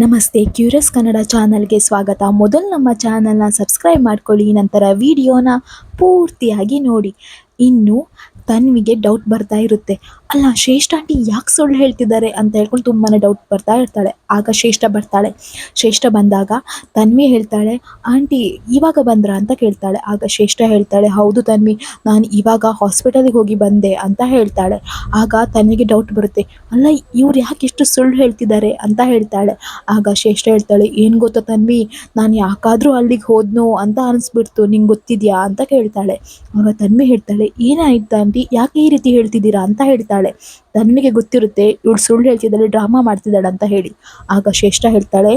ನಮಸ್ತೆ, ಕ್ಯೂರಿಯಸ್ ಕನ್ನಡ ಚಾನಲ್ಗೆ ಸ್ವಾಗತ. ಮೊದಲು ನಮ್ಮ ಚಾನಲ್ನ ಸಬ್ಸ್ಕ್ರೈಬ್ ಮಾಡ್ಕೊಳ್ಳಿ, ನಂತರ ವಿಡಿಯೋನ ಪೂರ್ತಿಯಾಗಿ ನೋಡಿ. ಇನ್ನು ತನ್ವಿಗೆ ಡೌಟ್ ಬರ್ತಾ ಇರುತ್ತೆ. ಅಲ್ಲ, ಶ್ರೇಷ್ಠ ಆಂಟಿ ಯಾಕೆ ಸುಳ್ಳು ಹೇಳ್ತಿದ್ದಾರೆ ಅಂತ ಹೇಳ್ಕೊಂಡು ತುಂಬಾ ಡೌಟ್ ಬರ್ತಾ ಇರ್ತಾಳೆ. ಆಗ ಶ್ರೇಷ್ಠ ಬರ್ತಾಳೆ. ಶ್ರೇಷ್ಠ ಬಂದಾಗ ತನ್ವಿ ಹೇಳ್ತಾಳೆ, ಆಂಟಿ, ಇವಾಗ ಬಂದ್ರಾ? ಅಂತ ಕೇಳ್ತಾಳೆ. ಆಗ ಶ್ರೇಷ್ಠ ಹೇಳ್ತಾಳೆ, ಹೌದು ತನ್ವಿ, ನಾನು ಇವಾಗ ಹಾಸ್ಪಿಟಲಿಗೆ ಹೋಗಿ ಬಂದೆ ಅಂತ ಹೇಳ್ತಾಳೆ. ಆಗ ತನ್ವಿಗೆ ಡೌಟ್ ಬರುತ್ತೆ. ಅಲ್ಲ, ಇವ್ರು ಯಾಕೆ ಇಷ್ಟು ಸುಳ್ಳು ಹೇಳ್ತಿದ್ದಾರೆ ಅಂತ ಹೇಳ್ತಾಳೆ. ಆಗ ಶ್ರೇಷ್ಠ ಹೇಳ್ತಾಳೆ, ಏನು ಗೊತ್ತಾ ತನ್ವಿ, ನಾನು ಯಾಕಾದರೂ ಅಲ್ಲಿಗೆ ಹೋದ್ನೋ ಅಂತ ಅನಿಸ್ಬಿಡ್ತು. ನಿಂಗೆ ಗೊತ್ತಿದ್ಯಾ? ಅಂತ ಕೇಳ್ತಾಳೆ. ಆಗ ತನ್ವಿ ಹೇಳ್ತಾಳೆ, ಏನಾಯ್ತು ಆಂಟಿ ಯಾಕೆ ಈ ರೀತಿ ಹೇಳ್ತಿದ್ದೀರಾ ಅಂತ ಹೇಳ್ತಾಳೆ. ತನ್ಮಿಗೆ ಗೊತ್ತಿರುತ್ತೆ ಇವಳು ಸುಳ್ಳು ಹೇಳ್ತಿದ್ದಾಳೆ ಡ್ರಾಮಾ ಮಾಡ್ತಿದ್ದಾಳೆ ಅಂತ ಹೇಳಿ. ಆಗ ಶ್ರೇಷ್ಠ ಹೇಳ್ತಾಳೆ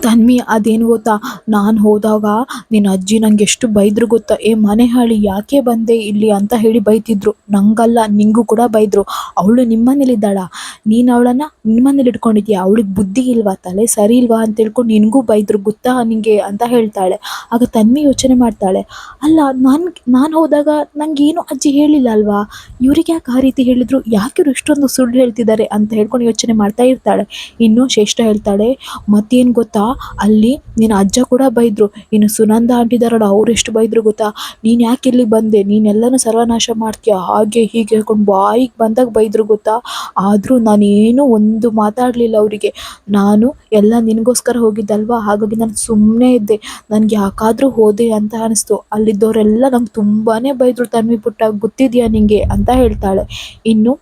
ತನ್ವಿ, ಅದೇನು ಗೊತ್ತಾ? ನಾನು ಹೋದಾಗ ನಿನ್ನ ಅಜ್ಜಿ ನಂಗೆ ಎಷ್ಟು ಬೈದ್ರು ಗೊತ್ತಾ? ಏ ಮನೆ ಹಾಳಿ, ಯಾಕೆ ಬಂದೆ ಇಲ್ಲಿ? ಅಂತ ಹೇಳಿ ಬೈತಿದ್ರು. ನಂಗಲ್ಲ, ನಿಂಗೂ ಕೂಡ ಬೈದ್ರು. ಅವಳು ನಿಮ್ಮನೇಲಿದ್ದಾಳ? ನೀನು ಅವಳನ್ನ ನಿಮ್ಮನೇಲಿ ಇಟ್ಕೊಂಡಿದ್ಯಾ? ಅವಳಿಗೆ ಬುದ್ಧಿ ಇಲ್ವಾ? ತಲೆ ಸರಿ ಇಲ್ವಾ ಅಂತ ಹೇಳ್ಕೊಂಡು ನಿನಗೂ ಬೈದ್ರು, ಗೊತ್ತಾ ನಿಂಗೆ ಅಂತ ಹೇಳ್ತಾಳೆ. ಆಗ ತನ್ಮಿ ಯೋಚನೆ ಮಾಡ್ತಾಳೆ. ಅಲ್ಲ, ನಾನು ನಾನು ಹೋದಾಗ ನಂಗೇನು ಅಜ್ಜಿ ಹೇಳಿಲ್ಲ ಅಲ್ವಾ? ಇವ್ರಿಗೆ ಯಾಕೆ ಆ ರೀತಿ ಹೇಳಿದ್ರು? ಯಾಕೆ ಇವ್ರು ಇಷ್ಟೊಂದು ಸುಳ್ಳು ಹೇಳ್ತಿದ್ದಾರೆ? ಅಂತ ಹೇಳ್ಕೊಂಡು ಯೋಚನೆ ಮಾಡ್ತಾ ಇರ್ತಾಳೆ. ಇನ್ನೂ ಶ್ರೇಷ್ಠ ಹೇಳ್ತಾಳೆ, ಮತ್ತೇನು ಗೊತ್ತಾ? ಅಲ್ಲಿ ನಿನ್ನ ಅಜ್ಜ ಕೂಡ ಬೈದ್ರು. ಇನ್ನು ಸುನಂದ ಆಂಟಿದಾರಲ್ಲ, ಅವ್ರು ಎಷ್ಟು ಬೈದ್ರು ಗೊತ್ತಾ? ನೀನು ಯಾಕೆ ಇಲ್ಲಿ ಬಂದೆ? ನೀನೆಲ್ಲನೂ ಸರ್ವನಾಶ ಮಾಡ್ತೀಯ? ಹಾಗೆ ಹೀಗೆ ಹೇಳ್ಕೊಂಡು ಬಾಯಿಗೆ ಬಂದಾಗ ಬೈದ್ರು ಗೊತ್ತಾ? ಆದರೂ ನಾನೇನು ಒಂದು ಮಾತಾಡಲಿಲ್ಲ ಅವರಿಗೆ. ನಾನು ಎಲ್ಲ ನಿನಗೋಸ್ಕರ ಹೋಗಿದ್ದಲ್ವಾ? ಹಾಗಾಗಿ ನಾನು ಸುಮ್ಮನೆ ಇದ್ದೆ. ನನಗೆ ಯಾಕಾದರೂ ಹೋದೆ ಅಂತ ಅನಿಸ್ತು. ಅಲ್ಲಿದ್ದವರೆಲ್ಲ ನಂಗೆ ತುಂಬಾ ಬೈದರು. ತನ್ವಿ ಪುಟ್ಟ, ಗೊತ್ತಿದೆಯಾ ನಿಂಗೆ? ಅಂತ ಹೇಳ್ತಾಳೆ. ಇನ್ನು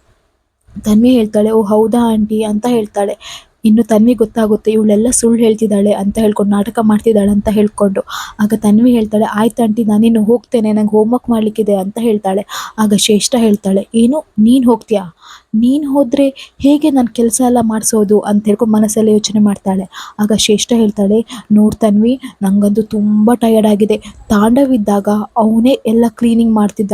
ತನ್ವಿ ಹೇಳ್ತಾಳೆ, ಓ ಹೌದಾ ಆಂಟಿ? ಅಂತ ಹೇಳ್ತಾಳೆ. ಇನ್ನು ತನ್ವಿ ಗೊತ್ತಾಗುತ್ತೆ, ಇವಳೆಲ್ಲ ಸುಳ್ಳು ಹೇಳ್ತಿದ್ದಾಳೆ ಅಂತ ಹೇಳ್ಕೊಂಡು ನಾಟಕ ಮಾಡ್ತಿದ್ದಾಳೆ ಅಂತ ಹೇಳ್ಕೊಂಡು. ಆಗ ತನ್ವಿ ಹೇಳ್ತಾಳೆ, ಆಯ್ತು ಆಂಟಿ, ನಾನಿನ್ನು ಹೋಗ್ತೇನೆ, ನಂಗೆ ಹೋಮ್ವರ್ಕ್ ಮಾಡಲಿಕ್ಕಿದೆ ಅಂತ ಹೇಳ್ತಾಳೆ. ಆಗ ಶ್ರೇಷ್ಠ ಹೇಳ್ತಾಳೆ, ಏನು, ನೀನು ಹೋಗ್ತೀಯಾ? ನೀನು ಹೋದರೆ ಹೇಗೆ ನಾನು ಕೆಲಸ ಎಲ್ಲ ಮಾಡಿಸೋದು ಅಂತ ಹೇಳ್ಕೊಂಡು ಮನಸ್ಸಲ್ಲಿ ಯೋಚನೆ ಮಾಡ್ತಾಳೆ. ಆಗ ಶ್ರೇಷ್ಠ ಹೇಳ್ತಾಳೆ, ನೋಡು ತನ್ವಿ ನನಗಂತೂ ತುಂಬ ಟಯರ್ಡ್ ಆಗಿದೆ. ತಾಂಡವಿದ್ದಾಗ ಅವನೇ ಎಲ್ಲ ಕ್ಲೀನಿಂಗ್ ಮಾಡ್ತಿದ್ದ.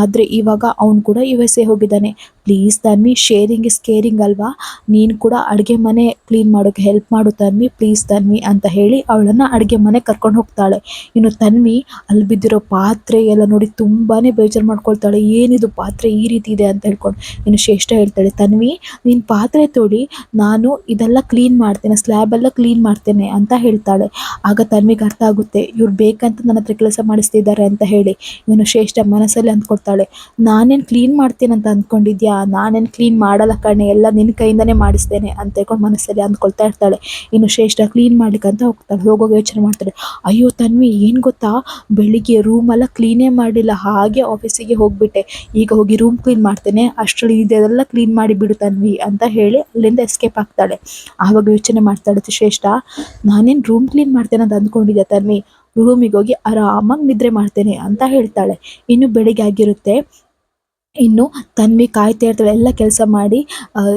ಆದರೆ ಇವಾಗ ಅವನು ಕೂಡ ಯು ಎಸ್ ಎ ಹೋಗಿದ್ದಾನೆ. Please Tanvi sharing is caring ಅಲ್ವಾ? ನೀನು ಕೂಡ ಅಡುಗೆ ಮನೆ ಕ್ಲೀನ್ ಮಾಡೋಕ್ಕೆ ಹೆಲ್ಪ್ ಮಾಡು ತನ್ವಿ ಪ್ಲೀಸ್ ತನ್ವಿ ಅಂತ ಹೇಳಿ ಅವಳನ್ನು ಅಡುಗೆ ಮನೆ ಕರ್ಕೊಂಡು ಹೋಗ್ತಾಳೆ. ಇನ್ನು ತನ್ವಿ ಅಲ್ಲಿ ಬಿದ್ದಿರೋ ಪಾತ್ರೆ ಎಲ್ಲ ನೋಡಿ ತುಂಬಾ ಬೇಜಾರು ಮಾಡ್ಕೊಳ್ತಾಳೆ. ಏನಿದು ಪಾತ್ರೆ ಈ ರೀತಿ ಇದೆ ಅಂತ ಹೇಳ್ಕೊಂಡು. ಇನ್ನು ಶ್ರೇಷ್ಠ ಹೇಳ್ತಾಳೆ, ತನ್ವಿ, ನೀನ್ ಪಾತ್ರೆ ತೊಳಿ, ನಾನು ಇದೆಲ್ಲ ಕ್ಲೀನ್ ಮಾಡ್ತೇನೆ ಸ್ಲ್ಯಾಬ್ ಎಲ್ಲ ಕ್ಲೀನ್ ಮಾಡ್ತೇನೆ ಅಂತ ಹೇಳ್ತಾಳೆ. ಆಗ ತನ್ವಿಗೆ ಅರ್ಥ ಆಗುತ್ತೆ, ಇವ್ರು ಬೇಕಂತ ನನ್ನ ಹತ್ರ ಕೆಲಸ ಮಾಡಿಸ್ತಿದ್ದಾರೆ ಅಂತ ಹೇಳಿ ಇನ್ನು ಶ್ರೇಷ್ಠ ಮನಸ್ಸಲ್ಲಿ ಅಂದ್ಕೊಡ್ತಾಳೆ ನಾನೇನು ಕ್ಲೀನ್ ಮಾಡ್ತೇನೆ ಅಂತ ಅಂದ್ಕೊಂಡಿದ್ಯಾ? ನಾನೇನು ಕ್ಲೀನ್ ಮಾಡಲ್ಲ ಕಣೆ, ಎಲ್ಲ ನಿನ್ನ ಕೈಯಿಂದನೇ ಮಾಡಿಸ್ತೇನೆ ಅಂತ ಹೇಳ್ಕೊಂಡು ಮನಸ್ಸಲ್ಲಿ ಅಂದ್ಕೊಳ್ತಾ ಇರ್ತಾಳೆ. ಇನ್ನು ಶ್ರೇಷ್ಠ ಕ್ಲೀನ್ ಮಾಡ್ಲಿಕ್ಕೆ ಅಂತ ಹೋಗ್ತಾಳೆ ಹೋಗೋಗಿ ಯೋಚನೆ ಮಾಡ್ತಾಳೆ. ಅಯ್ಯೋ ತನ್ವಿ, ಏನು ಗೊತ್ತಾ? ಬೆಳಿಗ್ಗೆ ರೂಮೆಲ್ಲ ಕ್ಲೀನೇ ಮಾಡಿಲ್ಲ, ಹಾಗೆ ಆಫೀಸಿಗೆ ಹೋಗ್ಬಿಟ್ಟೆ. ಈಗ ಹೋಗಿ ರೂಮ್ ಕ್ಲೀನ್ ಮಾಡ್ತೇನೆ, ಅಷ್ಟರಲ್ಲಿ ಇದೆಲ್ಲ ಕ್ಲೀನ್ ಮಾಡಿ ಬಿಡು ತನ್ವಿ ಅಂತ ಹೇಳಿ ಅಲ್ಲಿಂದ ಎಸ್ಕೇಪ್ ಆಗ್ತಾಳೆ. ಆವಾಗ ಯೋಚನೆ ಮಾಡ್ತಾಳೆ ಶ್ರೇಷ್ಠ, ನಾನೇನು ರೂಮ್ ಕ್ಲೀನ್ ಮಾಡ್ತೇನೆ ಅಂತ ಅಂದ್ಕೊಂಡಿದ್ದೆ ತನ್ವಿ? ರೂಮಿಗೆ ಹೋಗಿ ಆರಾಮಾಗಿ ನಿದ್ರೆ ಮಾಡ್ತೇನೆ ಅಂತ ಹೇಳ್ತಾಳೆ. ಇನ್ನು ಬೆಳಿಗ್ಗೆ ಆಗಿರುತ್ತೆ. ಇನ್ನು ತನ್ವಿ ಕಾಯ್ತಾ ಇರ್ತಾಳೆ, ಎಲ್ಲ ಕೆಲಸ ಮಾಡಿ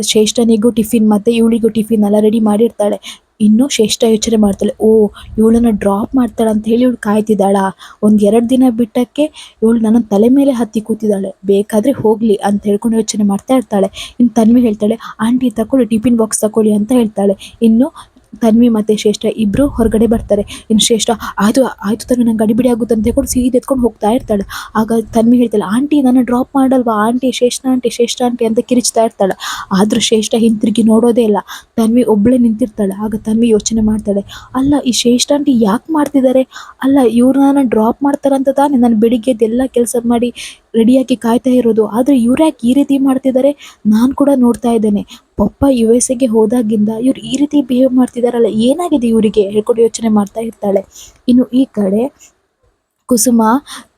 ಶ್ರೇಷ್ಠನಿಗೂ ಟಿಫಿನ್ ಮತ್ತು ಇವಳಿಗೂ ಟಿಫಿನ್ ಎಲ್ಲ ರೆಡಿ ಮಾಡಿರ್ತಾಳೆ. ಇನ್ನು ಶ್ರೇಷ್ಠ ಯೋಚನೆ ಮಾಡ್ತಾಳೆ. ಓ, ಇವಳನ್ನ ಡ್ರಾಪ್ ಮಾಡ್ತಾಳೆ ಅಂತ ಹೇಳಿ ಇವಳು ಕಾಯ್ತಿದ್ದಾಳ? ಒಂದು ಎರಡು ದಿನ ಬಿಟ್ಟಕ್ಕೆ ಇವಳು ನನ್ನ ತಲೆ ಮೇಲೆ ಹತ್ತಿ ಕೂತಿದ್ದಾಳೆ. ಬೇಕಾದರೆ ಹೋಗಲಿ ಅಂತ ಹೇಳ್ಕೊಂಡು ಯೋಚನೆ ಮಾಡ್ತಾ ಇರ್ತಾಳೆ. ಇನ್ನು ತನ್ವಿ ಹೇಳ್ತಾಳೆ, ಆಂಟಿ ತಗೊಳ್ಳಿ ಟಿಫಿನ್ ಬಾಕ್ಸ್ ತಗೊಳ್ಳಿ ಅಂತ ಹೇಳ್ತಾಳೆ. ಇನ್ನು ತನ್ವಿ ಮತ್ತು ಶ್ರೇಷ್ಠ ಇಬ್ಬರು ಹೊರಗಡೆ ಬರ್ತಾರೆ. ಇನ್ನು ಶ್ರೇಷ್ಠ, ಆಯಿತು ಆಯಿತು ತನ್ವಿ, ನಂಗೆ ಗಡಿಬಿಡಿ ಆಗುತ್ತೆ ಅಂತ ಹೇಳ್ಕೊಂಡು ಸೀದಾ ಎತ್ಕೊಂಡು ಹೋಗ್ತಾ ಇರ್ತಾಳೆ. ಆಗ ತನ್ವಿ ಹೇಳ್ತಾಳೆ, ಆಂಟಿ, ನನ್ನ ಡ್ರಾಪ್ ಮಾಡಲ್ವಾ? ಆಂಟಿ, ಶ್ರೇಷ್ಠ ಆಂಟಿ ಶ್ರೇಷ್ಠ ಆಂಟಿ ಅಂತ ಕಿರಿಚ್ತಾ ಇರ್ತಾಳೆ. ಆದರೂ ಶ್ರೇಷ್ಠ ಹಿಂತಿರುಗಿ ನೋಡೋದೇ ಇಲ್ಲ. ತನ್ವಿ ಒಬ್ಬಳೇ ನಿಂತಿರ್ತಾಳೆ. ಆಗ ತನ್ವಿ ಯೋಚನೆ ಮಾಡ್ತಾಳೆ, ಅಲ್ಲ, ಈ ಶ್ರೇಷ್ಠ ಆಂಟಿ ಯಾಕೆ ಮಾಡ್ತಿದ್ದಾರೆ? ಅಲ್ಲ, ಇವ್ರು ನನ್ನ ಡ್ರಾಪ್ ಮಾಡ್ತಾರಂತ ತಾನೇ. ನಾನು ಬೆಳಿಗ್ಗೆದ್ದೆಲ್ಲ ಕೆಲಸ ಮಾಡಿ ರೆಡಿಯಾಗಿ ಕಾಯ್ತಾ ಇರೋದು. ಆದರೆ ಇವ್ರು ಯಾಕೆ ಈ ರೀತಿ ಮಾಡ್ತಿದ್ದಾರೆ ನಾನು ಕೂಡ ನೋಡ್ತಾ ಇದ್ದೇನೆ. ಪಪ್ಪ ಯು ಎಸ್ ಎಗೆ ಹೋದಾಗಿಂದ ಇವ್ರು ಈ ರೀತಿ ಬಿಹೇವ್ ಮಾಡ್ತಿದ್ದಾರಲ್ಲ ಏನಾಗಿದೆ ಇವರಿಗೆ? ಹೇಳ್ಕೊಂಡು ಯೋಚನೆ ಮಾಡ್ತಾ ಇರ್ತಾಳೆ. ಇನ್ನು ಈ ಕಡೆ ಕುಸುಮ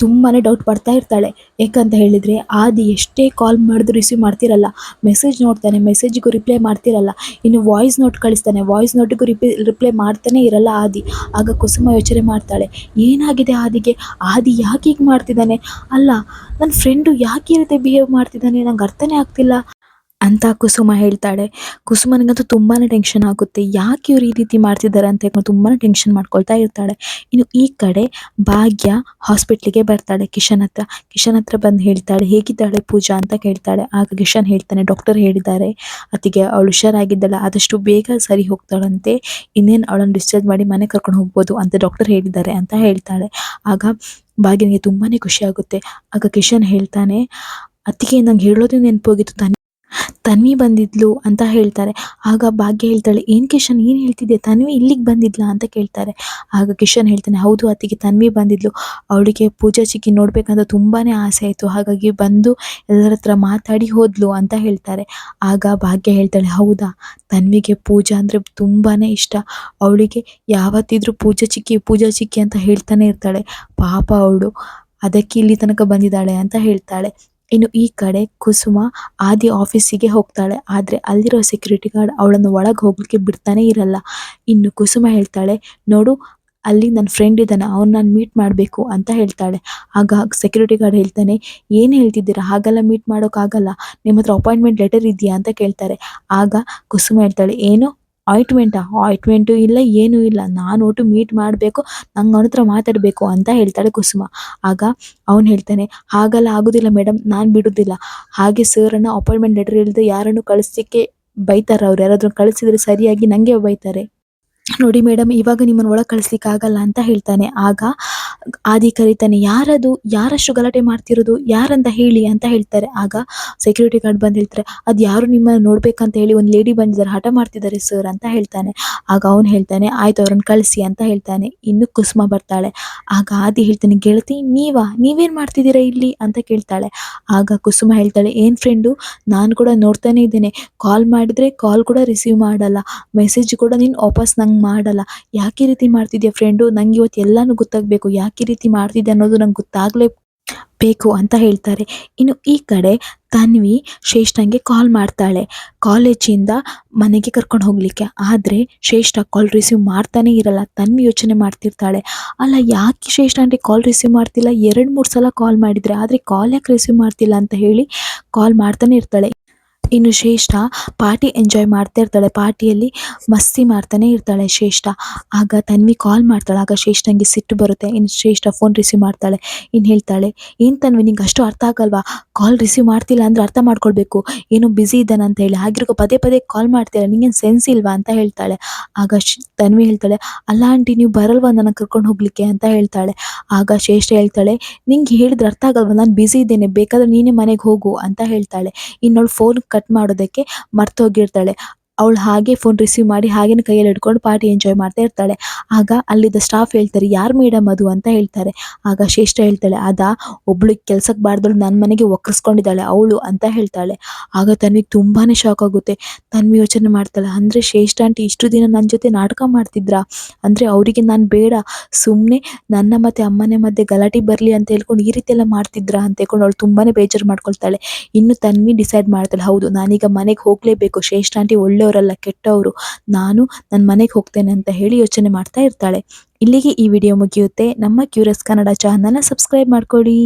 ತುಂಬಾ ಡೌಟ್ ಪಡ್ತಾ ಇರ್ತಾಳೆ. ಯಾಕಂತ ಹೇಳಿದರೆ, ಆದಿ ಎಷ್ಟೇ ಕಾಲ್ ಮಾಡಿದ್ರು ರಿಸೀವ್ ಮಾಡ್ತಿರಲ್ಲ. ಮೆಸೇಜ್ ನೋಡ್ತಾನೆ ಮೆಸೇಜಿಗೂ ರಿಪ್ಲೈ ಮಾಡ್ತಿರಲ್ಲ. ಇನ್ನು ವಾಯ್ಸ್ ನೋಟ್ ಕಳಿಸ್ತಾನೆ. ವಾಯ್ಸ್ ನೋಟಿಗೂ ರಿಪ್ಲೈ ರಿಪ್ಲೈ ಮಾಡ್ತಾನೆ ಇರಲ್ಲ ಆದಿ. ಆಗ ಕುಸುಮ ಯೋಚನೆ ಮಾಡ್ತಾಳೆ, ಏನಾಗಿದೆ ಆದಿಗೆ? ಆದಿ ಯಾಕೆ ಹೀಗೆ ಮಾಡ್ತಿದ್ದಾನೆ? ಅಲ್ಲ ನನ್ನ ಫ್ರೆಂಡು ಯಾಕೆ ಈ ರೀತಿ ಬಿಹೇವ್ ಮಾಡ್ತಿದ್ದಾನೆ? ನಂಗೆ ಅರ್ಥನೇ ಆಗ್ತಿಲ್ಲ. ಅಂತ ಕುಸುಮ ಹೇಳ್ತಾಳೆ. ಕುಸುಮನಿಗಂತೂ ತುಂಬಾ ಟೆನ್ಷನ್ ಆಗುತ್ತೆ. ಯಾಕೆ ಇವ್ರು ಈ ರೀತಿ ಮಾಡ್ತಿದ್ದಾರೆ ಅಂತ ಹೇಳ್ಕೊಂಡು ತುಂಬಾ ಟೆನ್ಷನ್ ಮಾಡ್ಕೊಳ್ತಾ ಇರ್ತಾಳೆ. ಇನ್ನು ಈ ಕಡೆ ಭಾಗ್ಯ ಹಾಸ್ಪಿಟ್ಲಿಗೆ ಬರ್ತಾಳೆ ಕಿಶನ್ ಹತ್ರ. ಕಿಶನ್ ಹತ್ರ ಬಂದು ಹೇಳ್ತಾಳೆ, ಹೇಗಿದ್ದಾಳೆ ಪೂಜಾ? ಅಂತ ಕೇಳ್ತಾಳೆ. ಆಗ ಕಿಶನ್ ಹೇಳ್ತಾನೆ, ಡಾಕ್ಟರ್ ಹೇಳಿದ್ದಾರೆ. ಅತಿಗೆ ಅವಳು ಹುಷಾರಾಗಿದ್ದಲ್ಲ ಆದಷ್ಟು ಬೇಗ ಸರಿ ಹೋಗ್ತಾಳಂತೆ. ಇನ್ನೇನು ಅವಳನ್ನು ಡಿಸ್ಚಾರ್ಜ್ ಮಾಡಿ ಮನೆ ಕರ್ಕೊಂಡು ಹೋಗ್ಬೋದು ಅಂತ ಡಾಕ್ಟರ್ ಹೇಳಿದ್ದಾರೆ ಅಂತ ಹೇಳ್ತಾಳೆ. ಆಗ ಭಾಗ್ಯನಿಗೆ ತುಂಬಾ ಖುಷಿ ಆಗುತ್ತೆ. ಆಗ ಕಿಶನ್ ಹೇಳ್ತಾನೆ, ಅತ್ತಿಗೆ ನಂಗೆ ಹೇಳೋದೇ ನೆನಪೋಗಿತ್ತು. ತಾನೆ ತನ್ವಿ ಬಂದಿದ್ಲು ಅಂತ ಹೇಳ್ತಾರೆ. ಆಗ ಭಾಗ್ಯ ಹೇಳ್ತಾಳೆ, ಏನು ಕಿಶನ್, ಏನು ಹೇಳ್ತಿದ್ದೆ ತನ್ವಿ ಇಲ್ಲಿಗೆ ಬಂದಿದ್ಲಾ? ಅಂತ ಕೇಳ್ತಾರೆ. ಆಗ ಕಿಶನ್ ಹೇಳ್ತಾನೆ, ಹೌದು ಅತ್ತಿಗೆ, ತನ್ವಿ ಬಂದಿದ್ಲು. ಅವಳಿಗೆ ಪೂಜಾ ಚಿಕ್ಕಿ ನೋಡಬೇಕಂತ ತುಂಬಾ ಆಸೆ ಆಯಿತು. ಹಾಗಾಗಿ ಬಂದು ಎಲ್ಲರ ಹತ್ರ ಮಾತಾಡಿ ಹೋದ್ಲು ಅಂತ ಹೇಳ್ತಾರೆ. ಆಗ ಭಾಗ್ಯ ಹೇಳ್ತಾಳೆ, ಹೌದಾ? ತನ್ವಿಗೆ ಪೂಜಾ ಅಂದರೆ ತುಂಬಾ ಇಷ್ಟ. ಅವಳಿಗೆ ಯಾವತ್ತಿದ್ರೂ ಪೂಜಾ ಚಿಕ್ಕಿ ಪೂಜಾ ಚಿಕ್ಕಿ ಅಂತ ಹೇಳ್ತಾನೆ ಇರ್ತಾಳೆ. ಪಾಪ ಅವಳು. ಅದಕ್ಕೆ ಇಲ್ಲಿ ತನಕ ಬಂದಿದ್ದಾಳೆ ಅಂತ ಹೇಳ್ತಾಳೆ. ಇನ್ನು ಈ ಕಡೆ ಕುಸುಮ ಆದಿ ಆಫೀಸಿಗೆ ಹೋಗ್ತಾಳೆ. ಆದ್ರೆ ಅಲ್ಲಿರೋ ಸೆಕ್ಯೂರಿಟಿ ಗಾರ್ಡ್ ಅವಳನ್ನು ಒಳಗೆ ಹೋಗ್ಲಿಕ್ಕೆ ಬಿಡ್ತಾನೆ ಇರಲ್ಲ. ಇನ್ನು ಕುಸುಮ ಹೇಳ್ತಾಳೆ, ನೋಡು, ಅಲ್ಲಿ ನನ್ನ ಫ್ರೆಂಡ್ ಇದ್ದಾನೆ, ಅವ್ನು ನಾನು ಮೀಟ್ ಮಾಡಬೇಕು ಅಂತ ಹೇಳ್ತಾಳೆ. ಆಗ ಸೆಕ್ಯೂರಿಟಿ ಗಾರ್ಡ್ ಹೇಳ್ತಾನೆ, ಏನು ಹೇಳ್ತಿದ್ದೀರಾ? ಹಾಗೆಲ್ಲ ಮೀಟ್ ಮಾಡೋಕ್ಕಾಗಲ್ಲ. ನಿಮ್ಮ ಹತ್ರ ಅಪಾಯಿಂಟ್ಮೆಂಟ್ ಲೆಟರ್ ಇದೆಯಾ? ಅಂತ ಕೇಳ್ತಾರೆ. ಆಗ ಕುಸುಮ ಹೇಳ್ತಾಳೆ, ಏನು? ಆಯಿಂಟ್ಮೆಂಟಾ ಆಯಿಂಟ್ಮೆಂಟು ಇಲ್ಲ, ಏನೂ ಇಲ್ಲ. ನಾನು ಒಟ್ಟು ಮೀಟ್ ಮಾಡಬೇಕು, ನಂಗೆ ಅವನ ಹತ್ರ ಮಾತಾಡಬೇಕು ಅಂತ ಹೇಳ್ತಾಳೆ ಕುಸುಮ. ಆಗ ಅವನು ಹೇಳ್ತಾನೆ, ಹಾಗೆಲ್ಲ ಆಗೋದಿಲ್ಲ ಮೇಡಮ್ ನಾನು ಬಿಡೋದಿಲ್ಲ. ಹಾಗೆ ಸರನ್ನು ಅಪಾಯಿಂಟ್ಮೆಂಟ್ ಲೆಟರ್ ಇಲ್ಲದೆ ಯಾರನ್ನು ಕಳಿಸ್ಲಿಕ್ಕೆ ಬೈತಾರೆ? ಅವ್ರು ಯಾರಾದರೂ ಕಳಿಸಿದರೆ ಸರಿಯಾಗಿ ನನಗೆ ಬೈತಾರೆ? ನೋಡಿ ಮೇಡಮ್, ಇವಾಗ ನಿಮ್ಮನ್ನು ಒಳಗೆ ಕಳಿಸ್ಲಿಕ್ಕೆ ಆಗಲ್ಲ ಅಂತ ಹೇಳ್ತಾನೆ. ಆಗ ಆದಿ ಕರೀತಾನೆ, ಯಾರದು, ಯಾರಷ್ಟು ಗಲಾಟೆ ಮಾಡ್ತಿರೋದು, ಯಾರಂತ ಹೇಳಿ ಅಂತ ಹೇಳ್ತಾರೆ. ಆಗ ಸೆಕ್ಯೂರಿಟಿ ಗಾರ್ಡ್ ಬಂದು ಹೇಳ್ತಾರೆ, ಅದು ಯಾರು ನಿಮ್ಮನ್ನು ನೋಡ್ಬೇಕಂತ ಹೇಳಿ ಒಂದು ಲೇಡಿ ಬಂದಿದ್ದಾರೆ ಹಠ ಮಾಡ್ತಿದ್ದಾರೆ ಸರ್ ಅಂತ ಹೇಳ್ತಾನೆ. ಆಗ ಅವನು ಹೇಳ್ತಾನೆ, ಆಯ್ತು ಅವ್ರನ್ನ ಕಳಿಸಿ ಅಂತ ಹೇಳ್ತಾನೆ. ಇನ್ನು ಕುಸುಮ ಬರ್ತಾಳೆ. ಆಗ ಆದಿ ಹೇಳ್ತಾನೆ, ಗೆಳತಿ, ನೀವಾ? ನೀವೇನ್ ಮಾಡ್ತಿದ್ದೀರಾ ಇಲ್ಲಿ? ಅಂತ ಕೇಳ್ತಾಳೆ. ಆಗ ಕುಸುಮ ಹೇಳ್ತಾಳೆ, ಏನ್ ಫ್ರೆಂಡು ನಾನು ಕೂಡ ನೋಡ್ತಾನೆ ಇದ್ದೇನೆ. ಕಾಲ್ ಮಾಡಿದ್ರೆ ಕಾಲ್ ಕೂಡ ರಿಸೀವ್ ಮಾಡಲ್ಲ. ಮೆಸೇಜ್ ಕೂಡ ನೀನು ವಾಪಸ್ ನಂಗೆ ಮಾಡಲ್ಲ. ಯಾಕೆ ರೀತಿ ಮಾಡ್ತಿದ್ಯಾ ಫ್ರೆಂಡು ನಂಗೆ ಇವತ್ತು ಎಲ್ಲಾನು ಗೊತ್ತಾಗಬೇಕು. ಯಾಕೆ ರೀತಿ ಮಾಡ್ತಿದ್ದೆ ಅನ್ನೋದು ನಂಗೆ ಗೊತ್ತಾಗಲೇ ಬೇಕು ಅಂತ ಹೇಳ್ತಾರೆ. ಇನ್ನು ಈ ಕಡೆ ತನ್ವಿ ಶ್ರೇಷ್ಠಂಗೆ ಕಾಲ್ ಮಾಡ್ತಾಳೆ. ಕಾಲೇಜಿಂದ ಮನೆಗೆ ಕರ್ಕೊಂಡು ಹೋಗ್ಲಿಕ್ಕೆ. ಆದ್ರೆ ಶ್ರೇಷ್ಠ ಕಾಲ್ ರಿಸೀವ್ ಮಾಡ್ತಾನೆ ಇರಲ್ಲ. ತನ್ವಿ ಯೋಚನೆ ಮಾಡ್ತಿರ್ತಾಳೆ. ಅಲ್ಲ, ಯಾಕೆ ಶ್ರೇಷ್ಠ ಆಂಟಿ ಕಾಲ್ ರಿಸೀವ್ ಮಾಡ್ತಿಲ್ಲ? ಎರಡು ಮೂರು ಸಲ ಕಾಲ್ ಮಾಡಿದ್ರೆ. ಆದ್ರೆ ಕಾಲ್ ಯಾಕೆ ರಿಸೀವ್ ಮಾಡ್ತಿಲ್ಲ ಅಂತ ಹೇಳಿ ಕಾಲ್ ಮಾಡ್ತಾನೆ ಇರ್ತಾಳೆ. ಇನ್ನು ಶ್ರೇಷ್ಠ ಪಾರ್ಟಿ ಎಂಜಾಯ್ ಮಾಡ್ತಾ ಇರ್ತಾಳೆ. ಪಾರ್ಟಿಯಲ್ಲಿ ಮಸ್ತಿ ಮಾಡ್ತಾನೆ ಇರ್ತಾಳೆ ಶ್ರೇಷ್ಠ. ಆಗ ತನ್ವಿ ಕಾಲ್ ಮಾಡ್ತಾಳೆ. ಆಗ ಶ್ರೇಷ್ಠಂಗೆ ಸಿಟ್ಟು ಬರುತ್ತೆ. ಇನ್ನು ಶ್ರೇಷ್ಠ ಫೋನ್ ರಿಸೀವ್ ಮಾಡ್ತಾಳೆ. ಇನ್ನು ಹೇಳ್ತಾಳೆ, ಏನು ತನ್ವಿ, ನಿಂಗೆ ಅಷ್ಟು ಅರ್ಥ ಆಗಲ್ವಾ? ಕಾಲ್ ರಿಸೀವ್ ಮಾಡ್ತಿಲ್ಲ ಅಂದ್ರೆ ಅರ್ಥ ಮಾಡ್ಕೊಳ್ಬೇಕು. ಏನೋ ಬ್ಯುಸಿ ಇದ್ದಾನೆ ಅಂತ ಹೇಳಿ. ಆಗಿರೋ ಪದೇ ಪದೇ ಕಾಲ್ ಮಾಡ್ತೀರ ನಿಂಗೇನು ಸೆನ್ಸ್ ಇಲ್ವಾ? ಅಂತ ಹೇಳ್ತಾಳೆ. ಆಗ ತನ್ವಿ ಹೇಳ್ತಾಳೆ, ಅಲ್ಲ ಆಂಟಿ ನೀವು ಬರಲ್ವಾ ನನ್ನ ಕರ್ಕೊಂಡು ಹೋಗ್ಲಿಕ್ಕೆ? ಅಂತ ಹೇಳ್ತಾಳೆ. ಆಗ ಶ್ರೇಷ್ಠ ಹೇಳ್ತಾಳೆ, ನಿಂಗೆ ಹೇಳಿದ್ರೆ ಅರ್ಥ ಆಗಲ್ವಾ? ನಾನು ಬ್ಯುಸಿ ಇದ್ದೇನೆ. ಬೇಕಾದ್ರೆ ನೀನೇ ಮನೆಗೆ ಹೋಗು. ಅಂತ ಹೇಳ್ತಾಳೆ. ಇನ್ನೊಳು ಫೋನ್ ಕಟ್ ಮಾಡೋದಕ್ಕೆ ಮರ್ತೋಗಿರ್ತಾಳೆ. ಅವಳು ಹಾಗೆ ಫೋನ್ ರಿಸೀವ್ ಮಾಡಿ ಹಾಗೇನೆ ಕೈಯಲ್ಲಿ ಹಿಡ್ಕೊಂಡು ಪಾರ್ಟಿ ಎಂಜಾಯ್ ಮಾಡ್ತಾ ಇರ್ತಾಳೆ. ಆಗ ಅಲ್ಲಿದ್ದ ಸ್ಟಾಫ್ ಹೇಳ್ತಾರೆ, ಯಾರು ಮೇಡಮ್ ಅದು? ಅಂತ ಹೇಳ್ತಾರೆ. ಆಗ ಶ್ರೇಷ್ಠ ಹೇಳ್ತಾಳೆ ಅದಾ ಒಬ್ಳು ಕೆಲ್ಸಕ್ಕೆ ಬಾರ್ದಳು ನನ್ನ ಮನೆಗೆ ಒಕ್ಕರ್ಸ್ಕೊಂಡಿದ್ದಾಳೆ ಅವಳು ಅಂತ ಹೇಳ್ತಾಳೆ. ಆಗ ತನ್ವಿಗೆ ತುಂಬಾ ಶಾಕ್ ಆಗುತ್ತೆ. ತನ್ವಿ ಯೋಚನೆ ಮಾಡ್ತಾಳೆ, ಅಂದರೆ ಶ್ರೇಷ್ಠ ಆಂಟಿ ಇಷ್ಟು ದಿನ ನನ್ನ ಜೊತೆ ನಾಟಕ ಮಾಡ್ತಿದ್ರಾ? ಅಂದರೆ ಅವರಿಗೆ ನಾನು ಬೇಡ ಸುಮ್ಮನೆ ನನ್ನ ಮತ್ತೆ ಅಮ್ಮನೆ ಮಧ್ಯೆ ಗಲಾಟೆ ಬರಲಿ ಅಂತ ಹೇಳ್ಕೊಂಡು ಈ ರೀತಿ ಎಲ್ಲ ಮಾಡ್ತಿದ್ರಾ? ಅಂತ ಹೇಳ್ಕೊಂಡು ಅವಳು ತುಂಬಾ ಬೇಜಾರು ಮಾಡ್ಕೊಳ್ತಾಳೆ. ಇನ್ನು ತನ್ವಿ ಡಿಸೈಡ್ ಮಾಡ್ತಾಳೆ, ಹೌದು, ನಾನೀಗ ಮನೆಗೆ ಹೋಗಲೇಬೇಕು. ಶ್ರೇಷ್ಠ ಆಂಟಿ ಒಳ್ಳೆಯವರಲ್ಲ ಕೆಟ್ಟವರು, ನಾನು ನನ್ನ ಮನೆಗೆ ಹೋಗ್ತೇನೆ ಅಂತ ಹೇಳಿ ಯೋಚನೆ ಮಾಡ್ತಾ ಇರ್ತಾಳೆ. ಇಲ್ಲಿಗೆ ಈ ವಿಡಿಯೋ ಮುಗಿಯುತ್ತೆ. ನಮ್ಮ ಕ್ಯೂರಿಯಸ್ ಕನ್ನಡ ಚಾನಲ್ನ ಸಬ್ಸ್ಕ್ರೈಬ್ ಮಾಡ್ಕೊಳ್ಳಿ